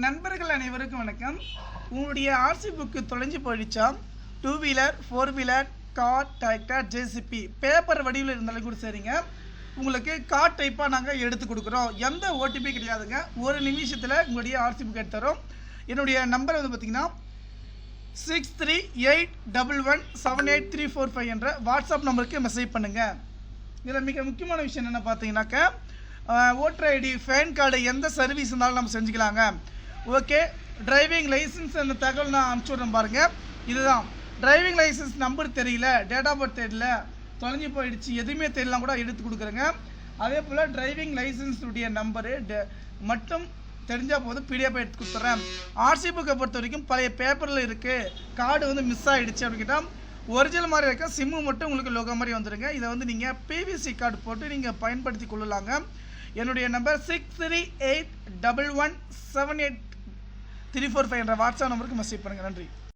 நண்பர்கள் அனைவருக்கும் வணக்கம். உங்களுடைய ஆர்சி புக்கு தொலைஞ்சு போயிடுச்சா? Two wheeler four wheeler car tractor JCB paper வடிவில் இருந்தாலும் கூட சரிங்க. உங்களுக்கு கார் டைப்பாக நாங்கள் எடுத்து கொடுக்குறோம். எந்த ஓடிபி கிடையாதுங்க. ஒரு நிமிஷத்தில் உங்களுடைய ஆர்சி புக் எடுத்துறோம். என்னுடைய நம்பர் வந்து பார்த்தீங்கன்னா six three eight double one seven eight three four five என்ற வாட்ஸ்அப் நம்பருக்கு மெசேஜ் பண்ணுங்கள் இதில் மிக முக்கியமான விஷயம் என்ன பார்த்தீங்கன்னாக்கா ஓட்டர் ஐடி ஃபேன் கார்டு எந்த சர்வீஸ் இருந்தாலும் நம்ம செஞ்சுக்கலாங்க. ஓகே டிரைவிங் லைசன்ஸ் அந்த தகவல் நான் அனுப்பிச்சி விட்றேன் பாருங்கள் இதுதான். டிரைவிங் லைசன்ஸ் நம்பர் தெரியல டேட் ஆஃப் பர்த் தெரியல தொலைஞ்சி போயிடுச்சு எதுவுமே தெரியலாம் கூட எடுத்து கொடுக்குறேங்க. அதே போல் டிரைவிங் லைசன்ஸுடைய நம்பரு மட்டும் தெரிஞ்சால் போதும் பிடிஎஃப் எடுத்து கொடுத்துட்றேன் ஆர்சி புக்கை பொறுத்த வரைக்கும் பழைய பேப்பரில் இருக்குது கார்டு வந்து மிஸ் ஆகிடுச்சு அப்படின்னு கேட்டால் ஒரிஜினல் மாதிரி இருக்க சிம்மு மட்டும் உங்களுக்கு லோகோ மாதிரி வந்துடுங்க இதை வந்து நீங்கள் பிவிசி கார்டு போட்டு நீங்கள் பயன்படுத்தி கொள்ளலாங்க. என்னுடைய number six three eight double one seven eight three four five என்ற வாட்ஸ்அப் நம்பருக்கு மெசேஜ் பண்ணுங்கள் நன்றி.